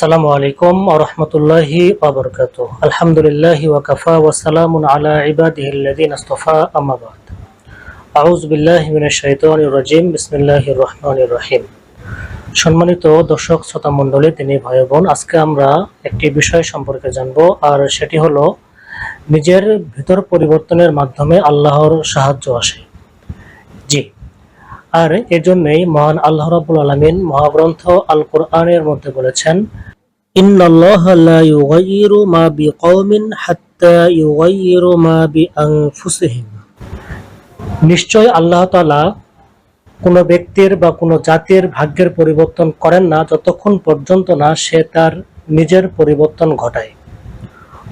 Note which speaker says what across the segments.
Speaker 1: আসসালামু আলাইকুম আরহামতুল্লাহি আলহামদুলিল্লাহ ওয়াকাফা ওয়াসালামুন আলা আম্মা বাদ। আউযু বিল্লাহি মিনাশ শাইতানির বিসমিল্লাহির রহমানির রহিম। সম্মানিত দর্শক, শ্রোতা মণ্ডলী, তিনি ভাই বোন, আজকে আমরা একটি বিষয় সম্পর্কে জানব, আর সেটি হলো নিজের ভিতর পরিবর্তনের মাধ্যমে আল্লাহর সাহায্য আসে। জি। আর এজন্যই মহান আল্লাহ রাব্বুল আলামিন মহাগ্রন্থ আল কোরআনের মধ্যে বলেছেন ইন্নাল্লাহ লা ইউগাইয়িরু মা বিকওমিন হাত্তা ইউগাইয়িরু মা বিআনফুসিহিম। নিশ্চয় আল্লাহ তাআলা কোনো ব্যক্তির বা কোনো জাতির ভাগ্যের পরিবর্তন করেন না যতক্ষণ পর্যন্ত না সে তার নিজের পরিবর্তন ঘটায়।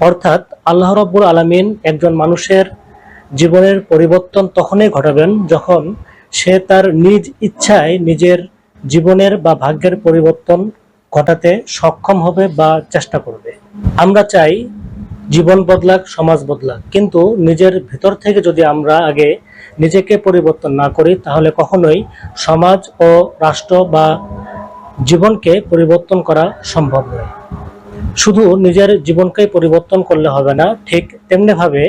Speaker 1: অর্থাৎ আল্লাহ রাব্বুল আলামিন একজন মানুষের জীবনের পরিবর্তন তখনই ঘটাবেন যখন সে তার নিজ ইচ্ছায় নিজের জীবনের বা ভাগ্যের পরিবর্তন ঘটাতে সক্ষম হবে বা চেষ্টা করবে। আমরা চাই জীবন বদলাক, সমাজ বদলাক, কিন্তু নিজের ভিতর থেকে যদি আমরা আগে নিজেকে পরিবর্তন না করি, তাহলে কখনোই সমাজ ও রাষ্ট্র বা জীবনকে পরিবর্তন করা সম্ভব নয়। শুধু নিজের জীবনকে পরিবর্তন করলে হবে না, ঠিক তেমনিভাবে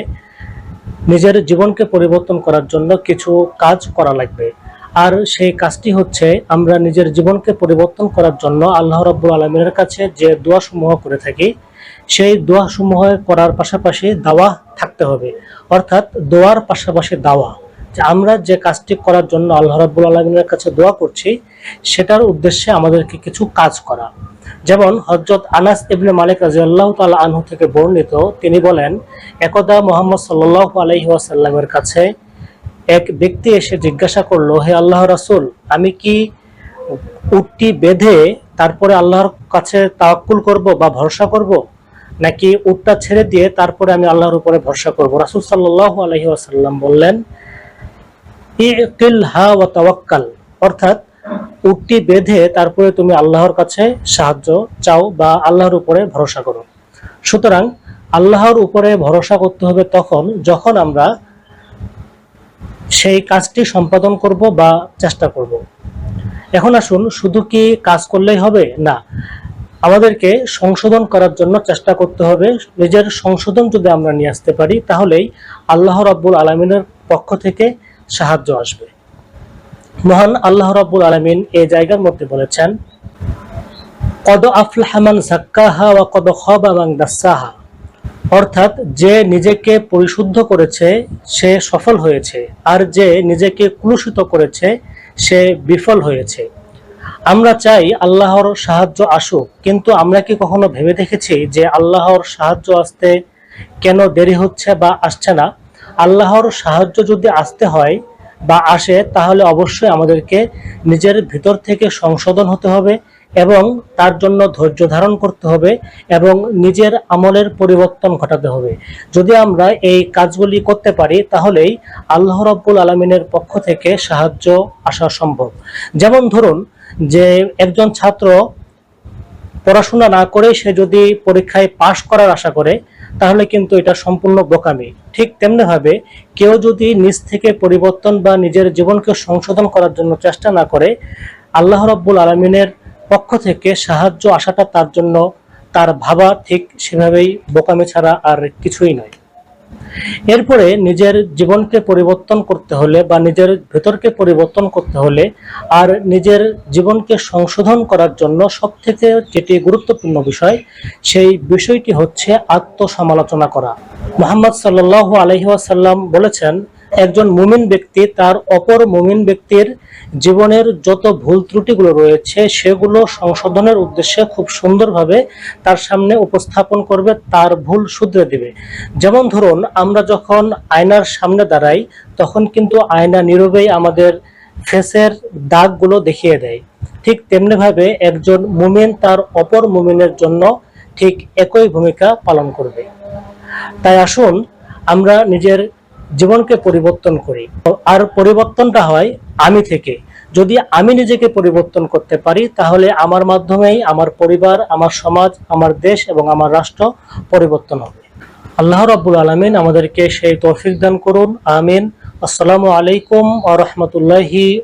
Speaker 1: নিজের জীবনকে পরিবর্তন করার জন্য কিছু কাজ করা লাগবে। আর সেই কাজটি হচ্ছে আমরা নিজের জীবনকে পরিবর্তন করার জন্য আল্লাহ রাব্বুল আলমিনের কাছে যে দোয়া সমূহ করে থাকি, সেই দোয়া সমূহ করার পাশাপাশি দাওয়া থাকতে হবে। অর্থাৎ দোয়ার পাশাপাশি দাওয়া। যে আমরা যে কাজটি করার জন্য আল্লাহ রাব্বুল আলমিনের কাছে দোয়া করছি, সেটার উদ্দেশ্যে আমাদেরকে কিছু কাজ করা। যেমন হজরত আনাস ইবনে মালিক রাজিয়াল্লাহ তাআলা আনহু থেকে বর্ণিত, তিনি বলেন, একদা মোহাম্মদ সাল্লাল্লাহু আলাইহি ওয়াসাল্লামের কাছে এক ব্যক্তি এসে জিজ্ঞাসা করল, হে আল্লাহ রাসুল, আমি কি উটটি বেঁধে তারপরে আল্লাহর কাছে তাওয়াক্কুল করব বা ভরসা করব? নাকি উটটা ছেড়ে দিয়ে তারপরে আমি আল্লাহর উপরে ভরসা করব? রাসূল সাল্লাল্লাহু আলাইহি ওয়াসাল্লাম বললেন হা ওয়া তাওয়াক্কাল। অর্থাৎ উটটি বেঁধে তারপরে তুমি আল্লাহর কাছে সাহায্য চাও বা আল্লাহর উপরে ভরসা করো। সুতরাং আল্লাহর উপরে ভরসা করতে হবে তখন, যখন আমরা সেই কাজটি সম্পাদন করব বা চেষ্টা করব। এখন আসুন, শুধু কি কাজ করলেই হবে? না। আমাদেরকে সংশোধন করার জন্য চেষ্টা করতে হবে। নিজের সংশোধন যদি আমরা নিয়ে আসতে পারি, তাহলেই আল্লাহ রাব্বুল আলমিনের পক্ষ থেকে সাহায্য আসবে। মহান আল্লাহ রাব্বুল আলামিন এই জায়গার মধ্যে বলেছেন, কদ আফলাহামান জাক্কাহা ওয়া কদ খাবা মান দাসসাহা অর্থাৎ যে নিজেকে পরিশুদ্ধ করেছে, সে সফল হয়েছে, আর যে নিজেকে কুলুষিত করেছে, সে বিফল হয়েছে। আমরা চাই আল্লাহর সাহায্য আসুক, কিন্তু আমরা কি কখনো ভেবে দেখেছি যে আল্লাহর সাহায্য আসতে কেন দেরি হচ্ছে বা আসছে না? আল্লাহর সাহায্য যদি আসতে হয় বা আসে, তাহলে অবশ্যই আমাদেরকে নিজের ভিতর থেকে সংশোধন হতে হবে এবং তার জন্য ধৈর্য ধারণ করতে হবে এবং নিজের আমলের পরিবর্তন ঘটাতে হবে। যদি আমরা এই কাজগুলি করতে পারি, তাহলেই আল্লাহ রব্বুল আলমিনের পক্ষ থেকে সাহায্য আসা সম্ভব। যেমন ধরুন যে একজন ছাত্র পড়াশোনা না করে সে যদি পরীক্ষায় পাশ করার আশা করে, তাহলে কিন্তু এটা সম্পূর্ণ বোকামি। ঠিক তেমনিভাবে কেউ যদি নিজ থেকে পরিবর্তন বা নিজের জীবনকে সংশোধন করার জন্য চেষ্টা না করে, আল্লাহ রব্বুল আলমিনের পক্ষ থেকে সাহায্য আসাটা তার জন্য, তার ভাবা ঠিক সেভাবেই বোকামি ছাড়া আর কিছুই নয়। এরপরে নিজের জীবনকে পরিবর্তন করতে হলে বা নিজের ভেতরকে পরিবর্তন করতে হলে আর নিজের জীবনকে সংশোধন করার জন্য সব থেকে যেটি গুরুত্বপূর্ণ বিষয়, সেই বিষয়টি হচ্ছে আত্মসমালোচনা করা। মোহাম্মদ সাল্লাহ আলহিহাসাল্লাম বলেছেন একজন মুমিন ব্যক্তি, তার অপর মুমিন ব্যক্তির জীবনের যত ভুল ত্রুটিগুলো রয়েছে, সেগুলো সংশোধনের উদ্দেশ্যে খুব সুন্দরভাবে তার সামনে উপস্থাপন করবে, তার ভুল শুধরে দিবে। যেমন ধরুন, আমরা যখন আয়নার সামনে দাঁড়াই, তখন কিন্তু আয়না নীরবেই আমাদের ফেসের দাগগুলো দেখিয়ে দেয়। ঠিক তেমনিভাবে একজন মুমিন তার অপর মুমিনের জন্য ঠিক একই ভূমিকা পালন করবে। তাই আসুন, আমরা নিজের জীবনকে পরিবর্তন করি। আর পরিবর্তনটা হয় আমি থেকে। যদি আমি নিজেকে পরিবর্তন করতে পারি, তাহলে আমার মাধ্যমেই আমার পরিবার, আমার সমাজ, আমার দেশ এবং আমার রাষ্ট্র পরিবর্তন হবে। আল্লাহ রাব্বুল আলমিন আমাদেরকে সেই তৌফিক দান করুন। আমিন। আসসালামু আলাইকুম আ রহমতুল্লাহি